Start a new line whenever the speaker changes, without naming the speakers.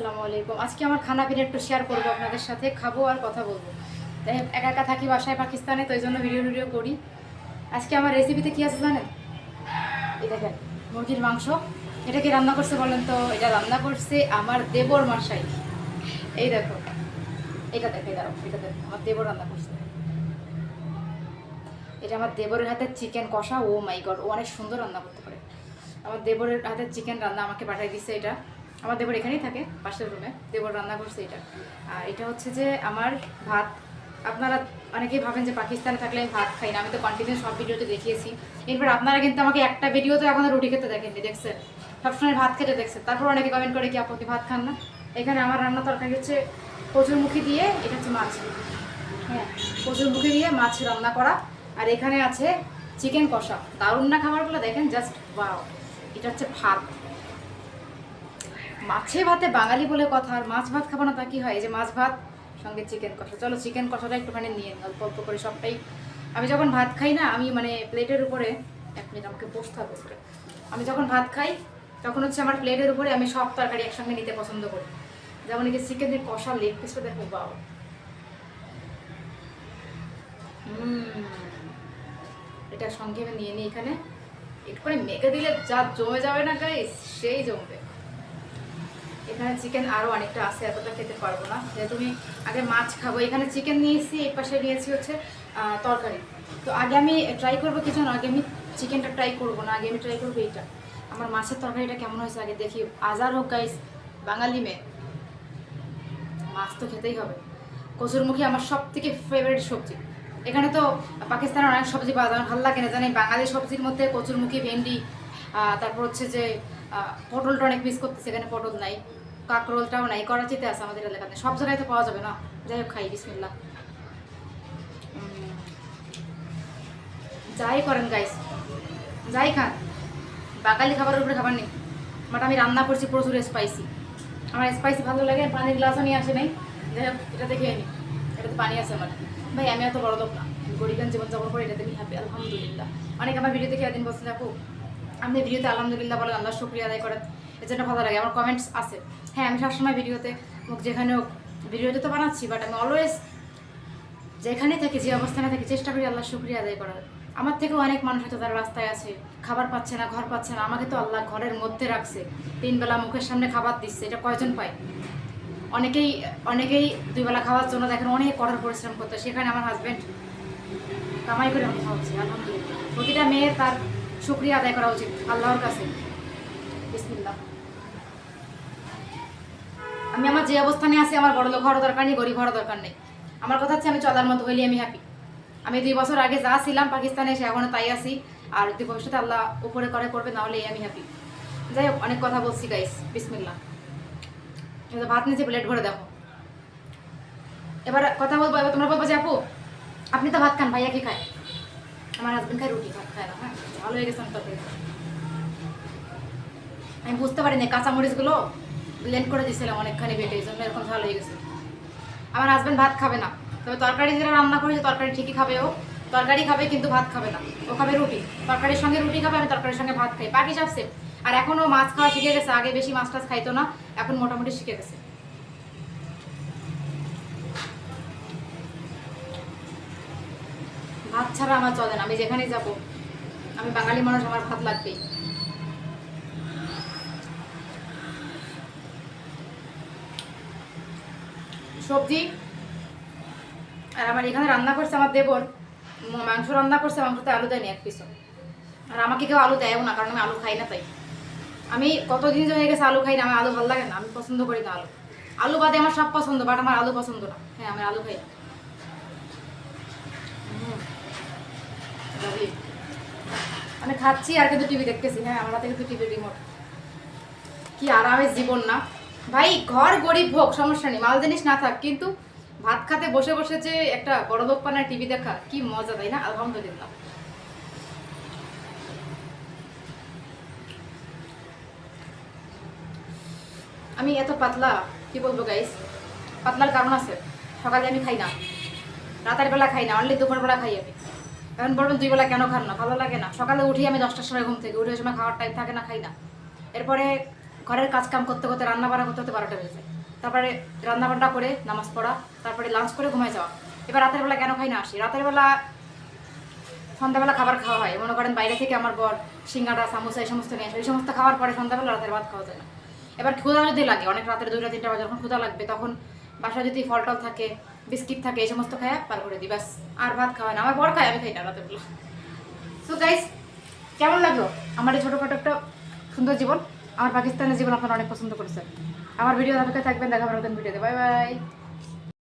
আসসালামু আলাইকুম। আজকে আমার খানা পিনা একটু শেয়ার করব আপনাদের সাথে, খাব আর কথা বলব। তাই একা একা থাকি বাসায় পাকিস্তানে, তো এই জন্য ভিডিও ভিডিও করি। আজকে আমার রেসিপিতে কি আছে জানেন? এই দেখেন, মুরগির মাংস। এটা কি রান্না করছে বলেন তো? এটা রান্না করছে আমার দেবর মশাই। এই দেখো, এটা দেখো, এই এটা দেখো, আমার দেবর রান্না করছে। এটা আমার দেবরের হাতে চিকেন কষা ও মাই গড ও অনেক সুন্দর রান্না করতে পারে। আমার দেবরের হাতে চিকেন রান্না আমাকে পাঠিয়ে দিচ্ছে এটা। আমার দেবর এখানেই থাকে, পাশের রুমে দেবর রান্না করছে এটা। আর এটা হচ্ছে যে আমার ভাত। আপনারা অনেকেই ভাবেন যে পাকিস্তানে থাকলে আমি ভাত খাই না। আমি তো কন্টিনিউ সব ভিডিওতে দেখিয়েছি। এরপর আপনারা কিন্তু আমাকে একটা ভিডিওতে এখন রুটি খেতে দেখেননি, দেখছেন? সবসময় ভাত খেতে দেখছেন। তারপর অনেকে কমেন্ট করে, কি আপনি ভাত খান না? এখানে আমার রান্না তরকারি হচ্ছে কচুরমুখী দিয়ে, এটা হচ্ছে মাছ। হ্যাঁ কচুরমুখী দিয়ে মাছ রান্না করা। আর এখানে আছে চিকেন কষা। দারুণ না খাবারগুলো দেখেন? Just wow. এটা হচ্ছে ভাত। মাছে ভাতে বাঙালি বলে কথা, আর মাছ ভাত খাব না তা কি হয়? এই যে মাছ ভাত, সঙ্গে চিকেন কষা। চলো চিকেন কষাটা একটুখানি নিয়ে অল্প অল্প করে সবটাই। আমি যখন ভাত খাই না, আমি মানে প্লেটের উপরে, এক মিনিট আমাকে বসতে হবে আমি যখন ভাত খাই, তখন হচ্ছে আমার প্লেটের উপরে আমি সব তরকারি একসঙ্গে নিতে পছন্দ করি। যেমন এই যে চিকেনের কষা লেগ পিসটা দেখো বাবা এটা সঙ্গে আমি নিয়ে নিই এখানে। একটু করে মেখে দিলে যা জমে যাবে না গাইস সেই জমবে। এখানে চিকেন আরও অনেকটা আছে, এতটা খেতে পারব না। যেহেতু আমি আগে মাছ খাব। এখানে চিকেন নিয়েছি এই পাশে নিয়েছি হচ্ছে তরকারি। তো আগে আমি ট্রাই করব কিছু না, আগে আমি চিকেনটা ট্রাই করব না, আগে আমি ট্রাই করব এইটা। আমার মাছের তরকারিটা কেমন হয়েছে আগে দেখি। আজার হোক গাইস বাঙালি মেয়ে। মাছ তো খেতেই হবে। কচুরমুখী আমার সব থেকে ফেভারিট সবজি। এখানে তো পাকিস্তানের অনেক সবজি পাওয়া যায়, ভালো লাগে না জানি বাঙালি সবজির মধ্যে কচুরমুখী, ভেন্ডি তারপর হচ্ছে যে পটলটা অনেক মিস করতেছে, এখানে পটল নাই। কাঁকরোলটাও নাই, করাচিতে আছে আমাদের এলাকাতে। সব জায়গায় তো পাওয়া যাবে না। যাই হোক, খাই বিসমিল্লা যাই করেন গাইস যাই খান। বাঙালি খাবারের উপরে খাবার নেই। বাট আমি রান্না করছি, প্রচুর স্পাইসি আমার স্পাইসি ভালো লাগে, পানির গ্লাসও নিয়ে আসে নাই। যাই হোক, এটা দেখে নি। এটাতে পানি আছে আমার। ভাই, আমি এত বড় লোক না। গরিবান জীবন যাপন করে এটাতে আমি হ্যাপি আলহামদুলিল্লাহ। অনেক আমার ভিডিও দেখে একদিন বলছেন আপু আপনি ভিডিওতে আলহামদুলিল্লাহ বলেন, আল্লাহ শুক্রিয়া আদায় করেন। এর জন্য ভালো লাগে, আমার কমেন্টস আছে। হ্যাঁ আমি সবসময় ভিডিওতে যেখানে হোক, ভিডিওতে তো বানাচ্ছি বাট আমি অলওয়েজ যেখানে থাকি, যে অবস্থানে থাকি, চেষ্টা করি আল্লাহ শুক্রিয়া আদায় করার। আমার থেকেও অনেক মানুষ হয়তো তারা রাস্তায় আছে, খাবার পাচ্ছে না, ঘর পাচ্ছে না, আমাকে তো আল্লাহ ঘরের মধ্যে রাখছে। তিনবেলা মুখের সামনে খাবার দিচ্ছে, এটা কয়জন পায়? অনেকেই অনেকেই দুই বেলা খাওয়ার জন্য দেখেন অনেক কঠোর পরিশ্রম করতে, সেখানে আমার হাজব্যান্ড কামাই করে আমি খাওয়াচ্ছি, আলহামদুলিল্লাহ। প্রতিটা মেয়ে তার শুক্রিয়া আদায় করা উচিত, আল্লাহর কাছে। আমি আমার যে অবস্থানে আছি, আমার বড় লোক হওয়ার দরকার নেই, গরিব হওয়ার দরকার নেই। আমার কথা হচ্ছে, আমি চলার মতো হইলে আমি হ্যাপি আমি দুই বছর আগে যা ছিলাম পাকিস্তানে, সে এখনও তাই আছি। আর যদি ভবিষ্যতে আল্লাহ উপরে করে করবে নাহলে আমি হ্যাপি যাই হোক, অনেক কথা বলছি গাইস বিসমিল্লাহ। এবার ভাত নিচে প্লেট ভরে দেখো। এবার কথা বলব, এবার তোমরা বলব যে, আপু, আপনি তো ভাত খান, ভাইয়া কি খায়? আমার হাজবেন্ড খায়, রুটি, ভাত খায় না হ্যাঁ? ভালো হয়ে গেছে আমি তরকারি আমি বুঝতে পারিনি, কাঁচামরিচগুলো ব্লেন্ড করে দিয়েছিলাম অনেকখানি বেটে, এই জন্য এরকম ঝাল হয়ে গেছে। আমার হাজবেন্ড ভাত খাবে না, তবে তরকারি যেটা রান্না করেছে তরকারি ঠিকই খাবে ও। তরকারি খাবে কিন্তু ভাত খাবে না, ও খাবে রুটি। তরকারির সঙ্গে রুটি খাবে, আমি তরকারির সঙ্গে ভাত খাই। বাকি সব। আর এখনও মাছ খাওয়া শিখে গেছে, আগে বেশি মাছ টাছ খাইতো না, এখন মোটামুটি শিখে গেছে। ভাত ছাড়া আমার চলে না, আমি যেখানেই যাব, আমি বাঙালি মানুষ, আমার ভাত লাগবেই। সবজি। আর আমার এখানে রান্না করছে আমার দেবর। মাংস রান্না করছে, মাংসতে আলু দেয়নি এক পিসও আর আমাকে কেউ আলু দেয়ও না, কারণ আমি আলু খাই না তাই। আমি কতদিন হয়ে গেছে আলু খাই না, আমার আলু ভালো লাগে না, আমি পছন্দ করি না আলু। আলু বাদে আমার সব পছন্দ বাট আমার আলু পছন্দ না। হ্যাঁ আমি আলু খাই। আমি খাচ্ছি আর কিন্তু টিভি দেখতেছি হ্যাঁ আমার হাতে কিন্তু টিভি রিমোট কি আরামের জীবন না। ভাই, ঘর গরিব হোক সমস্যা নেই, মাল জিনিস না থাক, কিন্তু ভাত খাতে বসে বসে যে একটা বড় লোক পানার টিভি দেখা, কি মজা, তাই না? আলহামদুলিল্লাহ। আমি এত পাতলা, কি বলব গাইস পাতলার কারণ আছে, সকালে আমি খাই না, রাতের বেলা খাই না অনলি দুপুর বেলা খাই আমি। এখন বলবেন দুই বেলা কেন খান না? ভালো লাগে না। সকালে উঠি আমি দশটার সময় ঘুম থেকে, উঠে সময় খাওয়ার টাইম থাকে না, খাই না। এরপরে ঘরের কাজ কাম করতে করতে রান্না বান্না করতে করতে বারোটা বেজে যায়। তারপরে রান্না বান্না করে নামাজ পড়া, তারপরে লাঞ্চ করে ঘুমায় যাওয়া। এবার রাতের বেলা কেন খাই না আসি? রাতের বেলা সন্ধ্যাবেলা খাবার খাওয়া হয়। মনে করেন বাইরে থেকে আমার বর, সিঙ্গাড়া, সামোসা এই সমস্ত নিয়ে আসে। এই সমস্ত খাওয়ার পরে সন্ধ্যাবেলা রাতের ভাত খাওয়া যায় না। এবার ক্ষুধা যদি লাগে, অনেক রাতের দুইটা, তিনটা বাজে, যখন ক্ষুধা লাগবে, তখন বাসায় যদি ফল টল থাকে, বিস্কিট থাকে, এই সমস্ত খায় পার করে দিই, ব্যাস। আর ভাত খাওয়া না। আমার বর খায়, আমি খাই না রাতের বেলা। সো গাইস কেমন লাগল? আমার এই ছোটোখাটো একটা সুন্দর জীবন। আমার পাকিস্তানের জীবন আপনারা অনেক পছন্দ করেছেন। আমার ভিডিও থাকবেন, দেখা হবে নতুন ভিডিওতে। Bye bye.